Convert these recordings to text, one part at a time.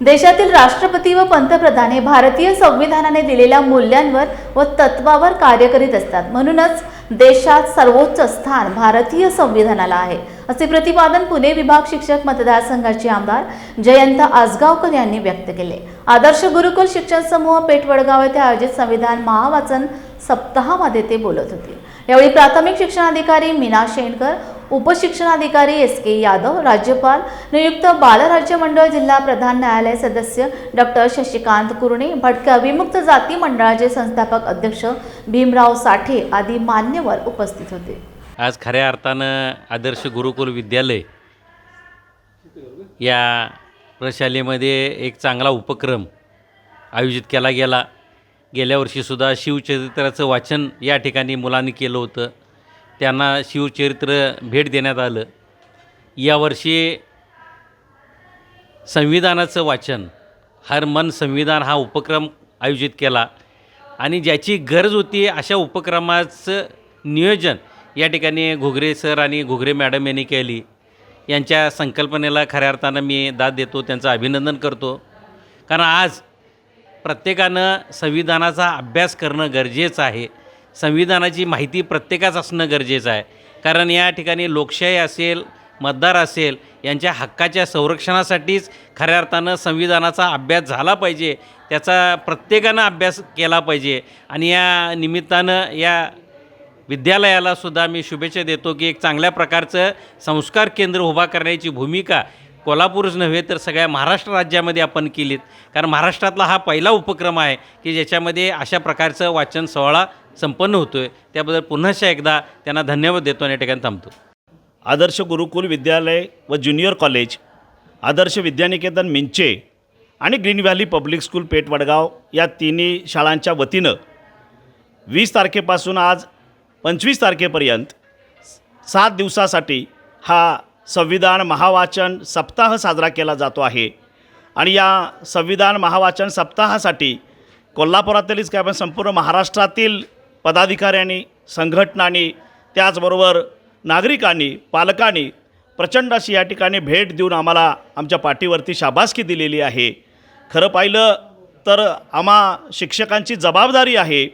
देशातील राष्ट्रपती व पंतप्रधान हे भारतीय संविधानाने दिलेल्या मूल्यांवर व तत्वावर कार्य करीत असतात. म्हणूनच देशात सर्वोच्च स्थान भारतीय संविधानाला आहे. असे प्रतिपादन पुणे विभाग शिक्षक मतदारसंघाचे आमदार जयंत आसगावकर यांनी व्यक्त केले. आदर्श गुरुकुल शिक्षण समूह पेठवडगाव येथे आयोजित संविधान महावाचन सप्ताहामध्ये ते बोलत होते. यावेळी प्राथमिक शिक्षणाधिकारी मीना शेणकर उपशिक्षणाधिकारी एस के यादव राज्यपाल नियुक्त बालराज्य मंडळ जिल्हा प्रधान न्यायालय सदस्य डॉक्टर शशिकांत कुरणे भटक्या विमुक्त जाती मंडळाचे संस्थापक अध्यक्ष भीमराव साठे आदी मान्यवर उपस्थित होते. आज खऱ्या अर्थानं आदर्श गुरुकुल विद्यालय या प्रशालेमध्ये एक चांगला उपक्रम आयोजित केला गेला. गेल्या वर्षीसुद्धा शिवचरित्राचं वाचन या ठिकाणी मुलांनी केलं होतं. त्यांना शिवचरित्र भेट देण्यात आलं. यावर्षी संविधानाचं वाचन हर मन संविधान हा उपक्रम आयोजित केला. आणि ज्याची गरज होती अशा उपक्रमाचं नियोजन या ठिकाणी घुगरे सर आणि घुगरे मॅडम यांनी केली. यांच्या संकल्पनेला खऱ्या अर्थानं मी दाद देतो त्यांचं अभिनंदन करतो. कारण आज प्रत्येकानं संविधानाचा अभ्यास करणं गरजेचं आहे. संविधानाची माहिती प्रत्येकाच असणं गरजेचं आहे. कारण या ठिकाणी लोकशाही असेल मतदार असेल यांच्या हक्काच्या संरक्षणासाठीच खऱ्या अर्थानं संविधानाचा अभ्यास झाला पाहिजे त्याचा प्रत्येकानं अभ्यास केला पाहिजे. आणि या निमित्तानं या विद्यालयालासुद्धा मी शुभेच्छा देतो की एक चांगल्या प्रकारचं संस्कार केंद्र उभा करण्याची भूमिका कोल्हापूरच नव्हे तर सगळ्या महाराष्ट्र राज्यामध्ये आपण केलीत. कारण महाराष्ट्रातला हा पहिला उपक्रम आहे की ज्याच्यामध्ये अशा प्रकारचं वाचन सोहळा संपन्न होतो आहे त्याबद्दल पुन्हाशा एकदा त्यांना धन्यवाद देतो आणि या ठिकाणी थांबतो. आदर्श गुरुकुल विद्यालय व ज्युनियर कॉलेज आदर्श विद्यानिकेतन मिंचे आणि green valley public school Peth Vadgaon या तिन्ही शाळांच्या वतीनं वीस तारखेपासून आज पंचवीस तारखेपर्यंत सात दिवसासाठी हा संविधान महावाचन सप्ताह साजरा केला जातो आहे. आणि या संविधान महावाचन सप्ताहासाठी कोल्हापुरातीलच काय पण संपूर्ण महाराष्ट्रातील पदाधिकाऱ्यांनी संघटनांनी त्याचबरोबर नागरिकांनी पालकांनी प्रचंड अशी या ठिकाणी भेट देऊन आम्हाला आमच्या पाठीवरती शाबासकी दिलेली आहे. खरं पाहिलं तर आम्हा शिक्षकांची जबाबदारी आहे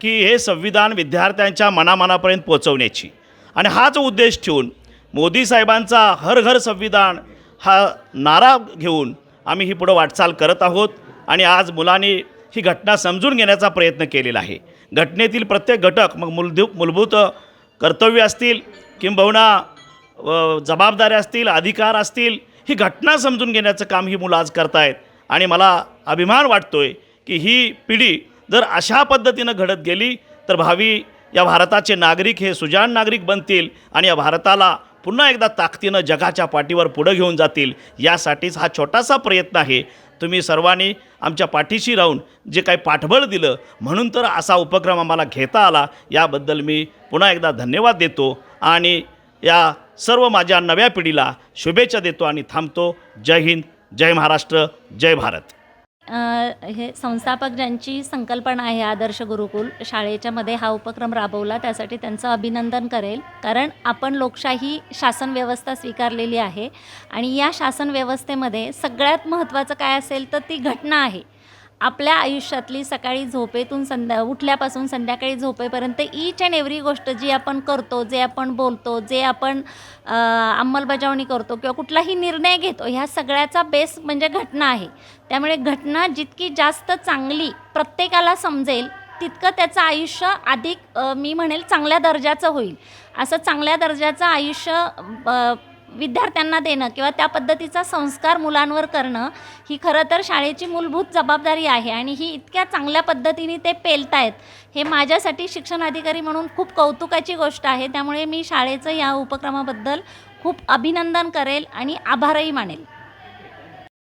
की हे संविधान विद्यार्थ्यांच्या मनामनापर्यंत पोचवण्याची आणि हाच उद्देश ठेवून मोदी साहेबांचा हर घर संविधान हा नारा घेऊन आम्ही ही पुढं वाटचाल करत आहोत आणि आज मुलांनी ही घटना समजून घेण्याचा प्रयत्न केलेला आहे. घटनेतील प्रत्येक घटक मग मूलधू मूलभूत कर्तव्य असतील किंबहुना जबाबदाऱ्या असतील अधिकार असतील ही घटना समजून घेण्याचं काम ही मुलं आज करतायत. आणि मला अभिमान वाटतो आहे की ही पिढी जर अशा पद्धतीनं घडत गेली तर भावी या भारताचे नागरिक हे सुजाण नागरिक बनतील आणि या भारताला पुन्हा एकदा ताकदीनं जगाच्या पाठीवर पुढं घेऊन जातील यासाठीच हा छोटासा प्रयत्न आहे. तुम्ही सर्वांनी आमच्या पाठीशी राहून जे काही पाठबळ दिलं म्हणून तर असा उपक्रम आम्हाला घेता आला. याबद्दल मी पुन्हा एकदा धन्यवाद देतो आणि या सर्व माझ्या नव्या पिढीला शुभेच्छा देतो आणि थांबतो. जय हिंद जय महाराष्ट्र जय भारत. हे संस्थापक ज्यांची संकल्पना आहे आदर्श गुरुकुल शाळेच्या मध्ये हा उपक्रम राबवला त्यासाठी त्यांचं अभिनंदन करेल. कारण आपण लोकशाही शासन व्यवस्था स्वीकारलेली आहे आणि या शासन व्यवस्थेमध्ये सगळ्यात महत्त्वाचं काय असेल तर ती घटना आहे. आपल्या आयुष्यातली सकाळी झोपेतून संध्या उठल्यापासून संध्याकाळी झोपेपर्यंत ईच अँड एव्हरी गोष्ट जी आपण करतो जे आपण बोलतो जे आपण अंमलबजावणी करतो किंवा कुठलाही निर्णय घेतो ह्या सगळ्याचा बेस म्हणजे घटना आहे. त्यामुळे घटना जितकी जास्त चांगली प्रत्येकाला समजेल तितकं त्याचं आयुष्य अधिक मी म्हणेल चांगल्या दर्जाचं होईल. असं चांगल्या दर्जाचं आयुष्य विद्यार्थ्यांना देणं किंवा त्या पद्धतीचा संस्कार मुलांवर करणं ही खरं तर शाळेची मूलभूत जबाबदारी आहे आणि ही इतक्या चांगल्या पद्धतीने ते पेलतायत हे माझ्यासाठी शिक्षण अधिकारी म्हणून खूप कौतुकाची गोष्ट आहे. त्यामुळे मी शाळेचं या उपक्रमाबद्दल खूप अभिनंदन करेल आणि आभारही मानेल.